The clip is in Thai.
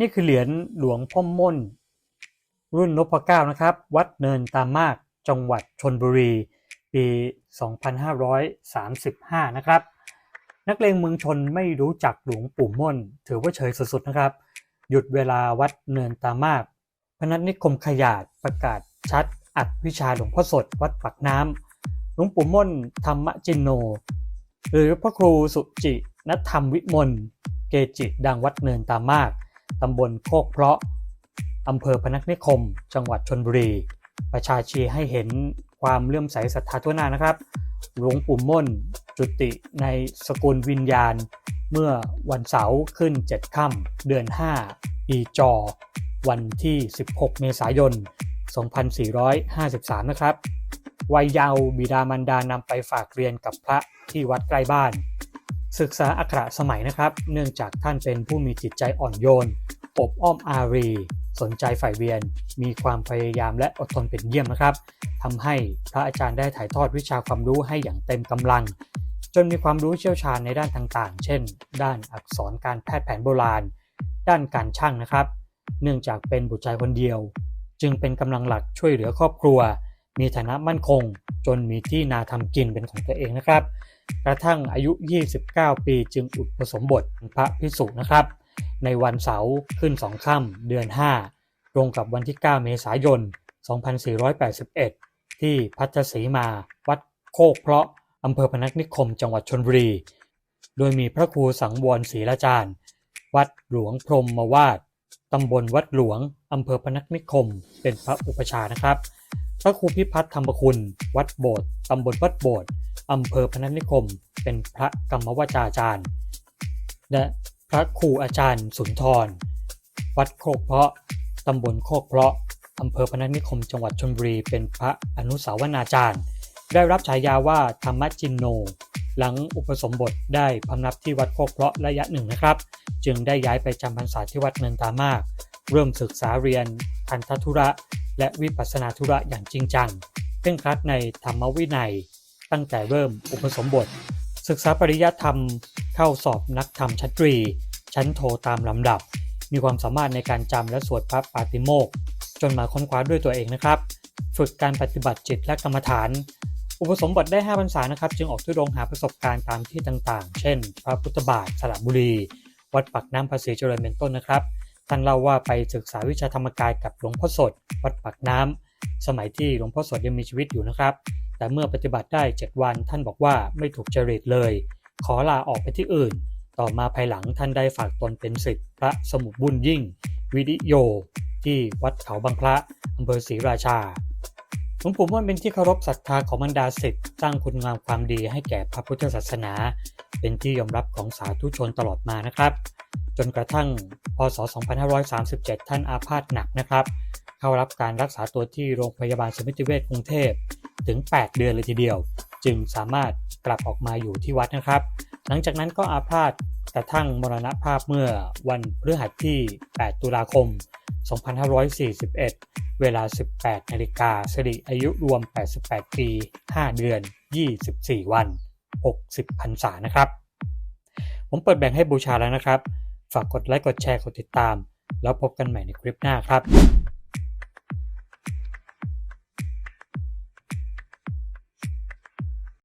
นี่คือเหรียญหลวงพ่อม่น รุ่นนพเก้านะครับ วัดเนินตามากจังหวัดชนบุรี ปี 2535 นะครับ นักเลงเมืองชนไม่รู้จักหลวงปู่ม่น ถือว่าเฉยสุดๆนะครับ หยุดเวลาวัดเนินตามากพนัสนิคมขยาดประกาศชัด อัดวิชาหลวงพ่อสด วัดปักน้ำหลวงปู่ม่นธรรมจินโน หรือพระครูสุจินัธรรมวิมลเกจิดังวัดเนินตามาก ตำบลโคกเพราะอำเภอพนัสนิคม จังหวัดชนบุรี ประชาชีให้เห็นความเลื่อมใสศรัทธาทั่วหน้านะครับ หลวงปู่ม่น จุติในสกุลวิญญาณ เมื่อวันเสาร์ขึ้น 7 ค่ำเดือน 5 ปีจอ วันที่ 16 เมษายน 2453 นะครับ วัยเยาว์บิดามารดานำไปฝากเรียนกับพระที่วัดใกล้บ้าน ศึกษาอักขระสมัยนะครับ เนื่องจากท่านเป็นผู้มีจิตใจอ่อนโยน อบอ้อมอารี สนใจใฝ่เวียน มีความพยายามและอดทนเป็นเยี่ยมนะครับทำให้พระอาจารย์ได้ถ่ายทอดวิชาความรู้ให้อย่างเต็มกำลัง จนมีความรู้เชี่ยวชาญในด้านต่างๆ เช่น ด้านอักษรการแพทย์แผนโบราณ ด้านการช่างนะครับ เนื่องจากเป็นบุตรชายคนเดียว จึงเป็นกำลังหลักช่วยเหลือครอบครัว มีฐานะมั่นคง จนมีที่นาทำกินเป็นของตัวเองนะครับ กระทั่งอายุ 29 ปีจึงอุปสมบทพระพิสุนะครับ ในวันเสาร์ขึ้นสองค่ำเดือน 5 ตรงกับวันที่ 9 เมษายน 2481 ที่พัทศรีมา วัดโคกเพราะอำเภอพนัสนิคมจังหวัดชนบุรี โดยมีพระครูสังวรศรีละจารย์ วัดหลวงพรหมวาดตำบลวัดหลวงอำเภอพนัสนิคม เป็นพระอุปชานะครับ พระครูพิพัฒน์ธรรมคุณ วัดโบสถ์ตำบลวัดโบสถ์ อำเภอพนัสนิคม เป็นพระกรรมวจาจารย์ และพระครูอาจารย์สุนทร วัดโคกเพาะตำบลโคกเพาะอำเภอพนัสนิคม จังหวัดชลบุรี เป็นพระอนุสาวนาจารย์ ได้รับฉายาว่าธรรมจินโน หลังอุปสมบทได้พำนับที่วัดโคกเพาะระยะหนึ่งนะครับ จึงได้ย้ายไปจำพรรษาที่วัดเนินตามาก เริ่มศึกษาเรียนพันธธุระ และวิปัสสนาธุระอย่างจริงจังเคร่งครัดในธรรมวินัย ตั้งแต่เริ่มอุปสมบท ศึกษาปริยัติธรรม เข้าสอบนักธรรมชั้นตรี ชั้นโทตามลำดับ มีความสามารถในการจำและสวดพระปาติโมกจนมาค้นคว้าด้วยตัวเองนะครับ ฝึกการปฏิบัติจิตและกรรมฐาน อุปสมบทได้5พรรษานะครับ จึงออกทุดงหาประสบการณ์ตามที่ต่างๆ เช่น พระพุทธบาทสระบุรี วัดปักน้ำภาษีเจริญเป็นต้นนะครับท่านเล่าว่าไปศึกษาวิชาธรรมกายกับหลวงพ่อสด วัดปักน้ำสมัยที่หลวงพ่อสดยังมีชีวิตอยู่นะครับ แต่เมื่อปฏิบัติได้ 7 วันท่านบอกว่าไม่ถูกจริตเลย ขอลาออกไปที่อื่น ต่อมาภายหลังท่านได้ฝากตนเป็นศิษย์พระสมุทรบุญยิ่ง วิริโย ที่วัดเขาบางพระอำเภอศรีราชาหลวงปู่ม่วนเป็นที่เคารพศรัทธาของบรรดาศิษย์สร้างคุณงามความดีให้แก่พระพุทธศาสนา เป็นที่ยอมรับของสาธุชนตลอดมานะครับ จนกระทั่งพศ 2537 ท่านอาพาธหนักนะครับ เข้ารับการรักษาตัวที่โรงพยาบาลสมิติเวชกรุงเทพ ถึง 8 เดือนเลยทีเดียว จึงสามารถกลับออกมาอยู่ที่วัดนะครับ หลังจากนั้นก็อาพาธกระทั่งมรณภาพเมื่อวันพฤหัสที่ 8 ตุลาคม 2541 เวลา 18 นาฬิกาสิริอายุรวม 88 ปี 5 เดือน 24 วัน 60พรรษานะครับ ผมเปิดแบ่งให้บูชาแล้วนะครับ ฝากกดไลค์ กดแชร์ กดติดตาม แล้วพบกันใหม่ในคลิปหน้าครับ